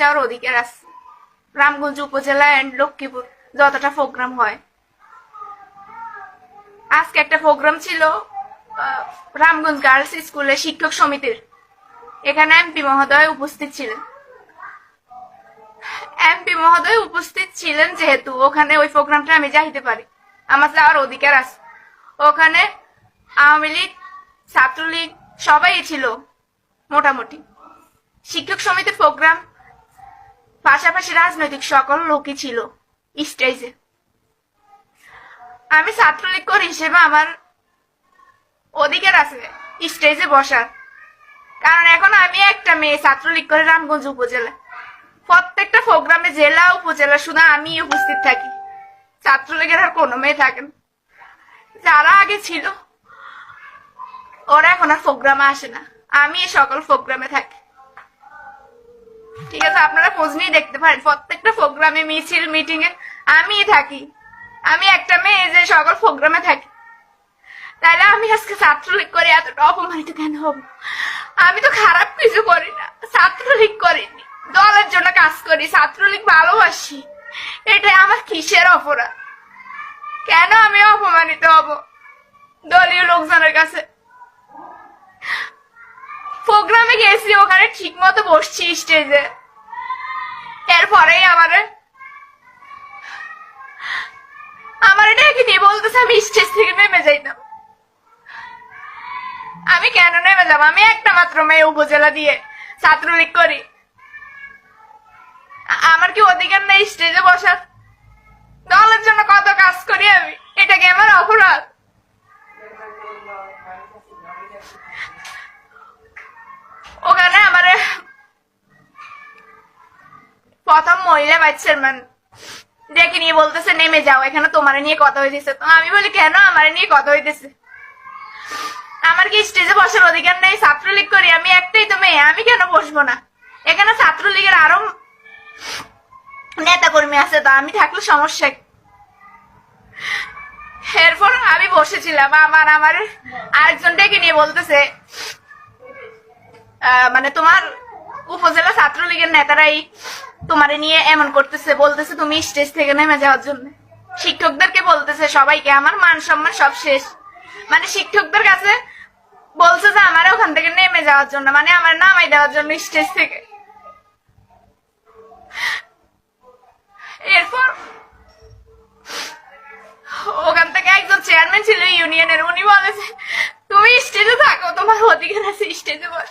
যাওয়ার অধিকার আছে। রামগঞ্জ উপজেলা অ্যান্ড লক্ষ্মীপুর যতটা প্রোগ্রাম হয়। আজকে একটা প্রোগ্রাম ছিল রামগঞ্জ গার্লস স্কুলের শিক্ষক সমিতির। এখানে এমপি মহোদয় উপস্থিত ছিলেন। এমপি মহোদয় উপস্থিত ছিলেন যেহেতু ওখানে ওই প্রোগ্রামটা আমি যাইতে পারি। আমার যাওয়ার অধিকার আছে। ওখানে আওয়ামী লীগ, ছাত্রলীগ সবাই ছিল, মোটামুটি। শিক্ষক সমিতির প্রোগ্রাম পাশাপাশি রাজনৈতিক সকল লোকই ছিল স্টেজে আমি ছাত্রলীগ করি হিসেবে আমার অধিকার আছে স্টেজে বসার। কারণ এখন আমি একটা মেয়ে ছাত্রলীগ করে রামগঞ্জ উপজেলা। প্রত্যেকটা প্রোগ্রামে জেলা, উপজেলা, শুধু আমি উপস্থিত থাকি। ছাত্রলীগের আর কোনো মেয়ে থাকেন যারা আগে ছিল, ওরা এখন আর প্রোগ্রামে আসে না। আমি সকল প্রোগ্রামে থাকি। ঠিক আছে, আপনারা খোঁজ নিয়ে দেখতে পারেন। প্রত্যেকটা প্রোগ্রামে মিছিল মিটিং এ আমি থাকি। আমি একটা মেয়ে যে সকল প্রোগ্রামে থাকি। তাহলে আমি আজকে ছাত্রলীগ করে এতটা অপমানিত কেন হব? আমি তো খারাপ কিছু করি না। ছাত্রলীগ করিনি। দলের জন্য কাজ করি, ছাত্রলীগ ভালোবাসি। এটাই আমার কিসের অপরাধ? কেন আমি অপমানিত হব? দলীয় লোকজনের কাছে প্রোগ্রামে গেছি? ওখানে ঠিক মতো বসছি স্টেজে। এরপরেই আমারে আমার এটা কি নিয়ে বলতেছে, আমি স্টেজ থেকে নেমে যাইতাম আমি কেন নেমে যাব? আমি একটা মাত্র মেয়ে উপজেলা দিয়ে ছাত্রলীগ করি। আমার কি অধিকার নেই স্টেজে বসার? দলের জন্য কত কাজ করি আমি? এটা কি আমার অপরাধ? প্রথম মহিলা ভাইস চেয়ারম্যান ডেকে নিয়ে বলতেছে, নেমে যাও, এখানে তোমার নিয়ে কথা হইতেছে। তো আমি বলি, কেন আমার নিয়ে কথা হইতেছে? আমার কি স্টেজে বসার অধিকার নেই? ছাত্রলীগ করি, আমি একটাই তো মেয়ে, আমি কেন বসবো না? এখানে ছাত্রলীগের আরও নেতা কর্মী আছে, তো আমি থাকলে সমস্যা এরপর আমি বসেছিলাম, আমার আমার আরেকজন ডেকে নিয়ে বলতেছে মানে তোমার উপজেলা ছাত্রলীগের নেতারাই তোমারে নিয়ে এমন করতেছে, বলতেছে তুমি স্টেজ থেকে নেমে যাওয়ার জন্য। শিক্ষকদেরকে বলতেছে সবাইকে, আমার মান সম্মান সব শেষ। মানে শিক্ষকদের কাছে বলছে যে, আমার ওখান থেকে নেমে যাওয়ার জন্য মানে আমার নামাই দেওয়ার জন্য স্টেজ থেকে। এরপর ওখান থেকে একজন চেয়ারম্যান ছিল ইউনিয়নের, উনি বলেছে তুমি স্টেজে থাকো, তোমার অধিকার আছে স্টেজে বস।